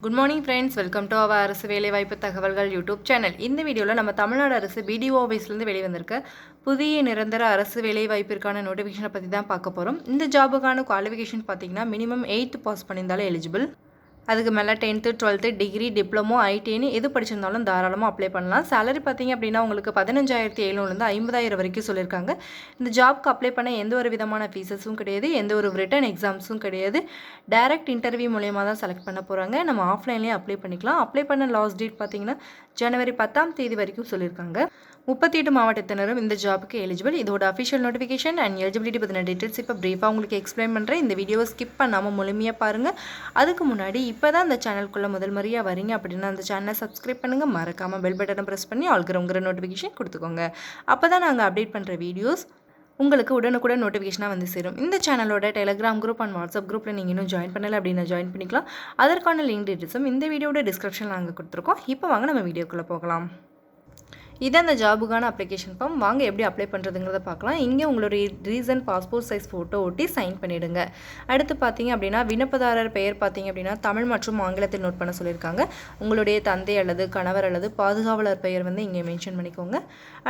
Good morning friends welcome to our அரசு வேலைவாய்ப்பு தகவல்கள் யூடியூப் சேனல் இந்த வீடியோவில் நம்ம தமிழ்நாடு அரசு பிடிஓ ஆஃபீஸ்லேருந்து வெளிவந்திருக்க புதிய நிரந்தர அரசு வேலைவாய்ப்பிற்கான நோட்டிஃபிகேஷனை பற்றி தான் பார்க்க போகிறோம் இந்த ஜாபுக்கான குவாலிஃபிகேஷன் பார்த்தீங்கன்னா மினிமம் எயித்து பாஸ் பண்ணியிருந்தாலும் எலிஜிபிள் அதுக்கு மேலே டென்த்து டுவெல்த்து டிகிரி டிப்ளமோ ஐடின்னு எது படிச்சிருந்தாலும் தாராளமாக அப்ளை பண்ணலாம். சேலரி பார்த்தீங்க அப்படின்னா உங்களுக்கு பதினஞ்சாயிரத்தி ஏழுநூறுலேருந்து ஐம்பதாயிரம் வரைக்கும் சொல்லியிருக்காங்க. இந்த ஜாப்க்கு அப்ளை பண்ண எந்த ஒரு விதமான ஃபீஸஸும் கிடையாது எந்த ஒரு ரிட்டன் எக்ஸாம்ஸும் கிடையாது. டைரக்ட் இன்டர்வியூ மூலயமா தான் செலக்ட் பண்ண போகிறாங்க நம்ம ஆஃப்லைன்லேயே அப்ளை பண்ணிக்கலாம். அப்ளை பண்ண லாஸ்ட் டேட் பார்த்தீங்கன்னா ஜனவரி பத்தாம் தேதி வரைக்கும் சொல்லியிருக்காங்க. முப்பத்தி எட்டு மாவட்டத்தினரும் இந்த ஜாபுக்கு எலிஜிபிள் இதோட அஃபிஷியல் நோட்டிஃபிகேஷன் அண்ட் எலிஜிபிலிட்டி பற்றின டீட்டெயில்ஸ் இப்போ ப்ரீஃபாக உங்களுக்கு எக்ஸ்பிளைன் பண்ணுறேன் இந்த வீடியோவை ஸ்கிப் பண்ணாமல் முழுமையாக பாருங்கள் அதுக்கு முன்னாடி இப்போ தான் அந்த சேனலுக்குள்ளே முதல் முறையாக வரீங்க அப்படின்னா அந்த சேனலை சப்ஸ்கிரைப் பண்ணுங்கள் மறக்காமல் பெல் பட்டனை ப்ரெஸ் பண்ணி ஆள்கிறவங்கிற நோட்டிஃபிகேஷன் கொடுத்துக்கோங்க. அப்போ தான் நாங்கள் அப்டேட் பண்ணுற வீடியோஸ் உங்களுக்கு உடனுக்குடன் நோட்டிஃபிகேஷனாக வந்து சேரும். இந்த சேனலோட டெலிகிராம் குரூப் அண்ட் வாட்ஸ்அப் குரூப்பில் நீங்கள் இன்னும் ஜாயின் பண்ணலை அப்படின்னா ஜாயின் பண்ணிக்கலாம். அதற்கான லிங்க் டீட்டெயில்ஸும் இந்த வீடியோட டிஸ்கிரிப்ஷனில் நாங்கள் கொடுத்துருக்கோம். இப்போ வாங்க நம்ம வீடியோக்குள்ளே போகலாம். இதான் அந்த ஜாபுக்கான அப்ளிகேஷன் ஃபார்ம் வாங்க எப்படி அப்ளை பண்ணுறதுங்கிறத பார்க்கலாம். இங்கே உங்களுடைய ரீசன்ட் பாஸ்போர்ட் சைஸ் ஃபோட்டோ ஒட்டி சைன் பண்ணிவிடுங்க அடுத்து பார்த்தீங்க அப்படின்னா விண்ணப்பதாரர் பெயர் பார்த்தீங்க அப்படின்னா தமிழ் மற்றும் ஆங்கிலத்தில் நோட் பண்ண சொல்லியிருக்காங்க. உங்களுடைய தந்தை அல்லது கணவர் அல்லது பாதுகாவலர் பெயர் வந்து இங்கே மென்ஷன் பண்ணிக்கோங்க.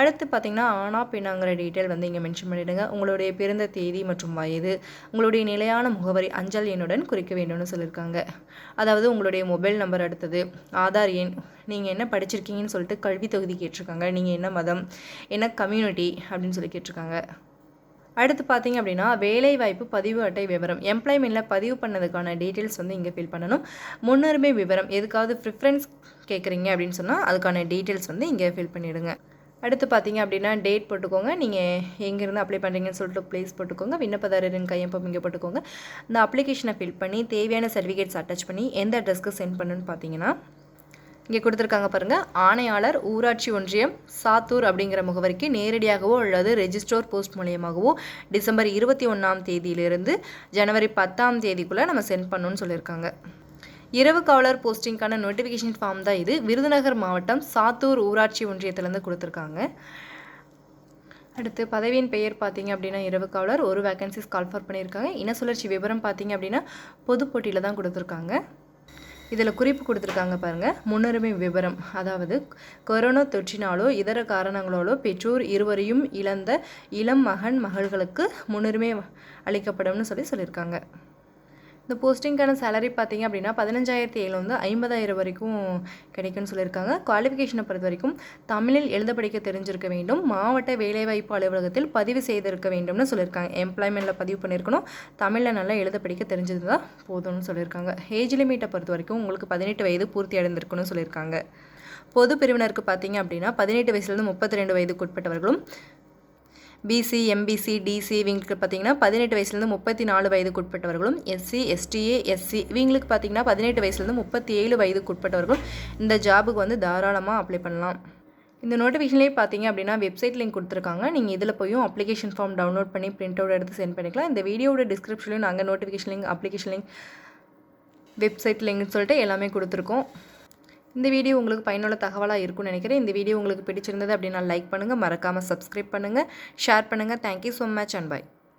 அடுத்து பார்த்தீங்கன்னா ஆனா பின்னாங்கிற டீட்டெயில் வந்து இங்கே மென்ஷன் பண்ணிவிடுங்க உங்களுடைய பிறந்த தேதி மற்றும் வயது உங்களுடைய நிலையான முகவரி அஞ்சல் எண்ணுடன் குறிக்க வேண்டும்னு சொல்லியிருக்காங்க. அதாவது உங்களுடைய மொபைல் நம்பர் அடுத்தது ஆதார் எண் நீங்கள் என்ன படிச்சிருக்கீங்கன்னு சொல்லிட்டு கல்வி தொகுதி கேட்டிருக்காங்க. நீங்கள் என்ன மதம் என்ன கம்யூனிட்டி அப்படின்னு சொல்லி கேட்டிருக்காங்க. அடுத்து பார்த்தீங்க அப்படின்னா வேலைவாய்ப்பு பதிவு அட்டை விவரம். எம்ப்ளாய்மெண்ட்டில் பதிவு பண்ணதுக்கான டீட்டெயில்ஸ் வந்து இங்கே ஃபில் பண்ணணும். முன்னுரிமை விவரம் எதுக்காவது ப்ரிஃபரன்ஸ் கேட்குறீங்க அப்படின்னு சொன்னால் அதுக்கான டீட்டெயில்ஸ் வந்து இங்கே ஃபில் பண்ணிவிடுங்க அடுத்து பார்த்தீங்க அப்படின்னா டேட் போட்டுக்கோங்க. நீங்கள் எங்கேருந்து அப்ளை பண்ணுறீங்கன்னு சொல்லிட்டு ப்ளேஸ் போட்டுக்கோங்க. விண்ணப்பதாரரின் கையொப்பம் இங்கே போட்டுக்கோங்க. இந்த அப்ளிகேஷனை ஃபில் பண்ணி தேவையான சர்டிஃபிகேட்ஸ் அட்டாச் பண்ணி எந்த அட்ரஸ்க்கு சென்ட் பண்ணுன்னு பார்த்தீங்கன்னா இங்கே கொடுத்துருக்காங்க பாருங்கள் ஆணையாளர் ஊராட்சி ஒன்றியம் சாத்தூர் அப்படிங்கிற முகவரிக்கு நேரடியாகவோ அல்லது ரெஜிஸ்டர் போஸ்ட் மூலியமாகவோ டிசம்பர் இருபத்தி ஒன்றாம் தேதியிலிருந்து ஜனவரி பத்தாம் தேதிக்குள்ளே நம்ம சென்ட் பண்ணணும்னு சொல்லியிருக்காங்க. இரவு காவலர் போஸ்டிங்க்கான நோட்டிஃபிகேஷன் ஃபார்ம் தான் இது. விருதுநகர் மாவட்டம் சாத்தூர் ஊராட்சி ஒன்றியத்திலேருந்து கொடுத்துருக்காங்க. அடுத்து பதவியின் பெயர் பார்த்தீங்க அப்படின்னா இரவு காவலர். ஒரு வேகன்சிஸ் கால்ஃபர் பண்ணியிருக்காங்க. இன சுழற்சி விவரம் பார்த்தீங்க அப்படின்னா பொது போட்டியில் தான் கொடுத்துருக்காங்க. இதில் குறிப்பு கொடுத்துருக்காங்க பாருங்கள் முன்னுரிமை விவரம் அதாவது கொரோனா தொற்றினாலோ இதர காரணங்களாலோ பெற்றோர் இருவரையும் இழந்த இளம் மகன் மகள்களுக்கு முன்னுரிமை அளிக்கப்படும்னு சொல்லி சொல்லியிருக்காங்க இந்த போஸ்டிங்க்கான சேலரி பார்த்தீங்க அப்படின்னா பதினஞ்சாயிரத்தி ஏழுலேருந்து ஐம்பதாயிரம் வரைக்கும் கிடைக்கும்னு சொல்லியிருக்காங்க. குவாலிஃபிகேஷனை பொறுத்த வரைக்கும் தமிழில் எழுத படிக்க தெரிஞ்சிருக்க வேண்டும். மாவட்ட வேலைவாய்ப்பு அலுவலகத்தில் பதிவு செய்திருக்க வேண்டும்னு சொல்லியிருக்காங்க. எம்ப்ளாய்மெண்ட்டில் பதிவு பண்ணியிருக்கணும். தமிழில் நல்லா எழுத படிக்க தெரிஞ்சது தான் போதும்னு சொல்லியிருக்காங்க. ஏஜ் லிமிட்டை பொறுத்த வரைக்கும் உங்களுக்கு பதினெட்டு வயது பூர்த்தி அடைந்திருக்குன்னு சொல்லியிருக்காங்க. பொது பிரிவினருக்கு பார்த்தீங்க அப்படின்னா பதினெட்டு வயசுலேருந்து முப்பத்தி ரெண்டு வயதுக்கு உட்பட்டவர்களும் பிசி எம்பிசி டிசி இவங்களுக்கு பார்த்தீங்கன்னா பதினெட்டு வயசுலேருந்து முப்பத்தி நாலு வயதுக்கு உட்பட்டவர்களும் எஸ்சி எஸ்டிஏ எஸ்சி இவங்களுக்கு பார்த்தீங்கன்னா பதினெட்டு வயசுலேருந்து முப்பத்தி ஏழு வயதுக்கு உட்பட்டவர்களும் இந்த ஜாபுக்கு வந்து தாராளமாக அப்ளை பண்ணலாம். இந்த நோட்டிஃபிகேஷன்லேயே பார்த்தீங்க அப்படின்னா வெப்சைட் லிங்க் கொடுத்துருக்காங்க. நீங்கள் இதில் போயும் அப்ளிகேஷன் ஃபார்ம் டவுன்லோட் பண்ணி பிரிண்ட் அவுட் எடுத்து சென்ட் பண்ணிக்கலாம். இந்த வீடியோட டிஸ்கிரிப்ஷன்லையும் நாங்கள் notification link application link website லிங்க்னு சொல்லிட்டு எல்லாமே கொடுத்துருக்கோம். இந்த வீடியோ உங்களுக்கு பயனுள்ள தகவலாக இருக்கும்னு நினைக்கிறேன். இந்த வீடியோ உங்களுக்கு பிடிச்சிருந்தது அப்படின்னா லைக் பண்ணுங்கள் மறக்காமல் சப்ஸ்கிரைப் பண்ணுங்கள் ஷேர் பண்ணுங்கள் thank you so much and bye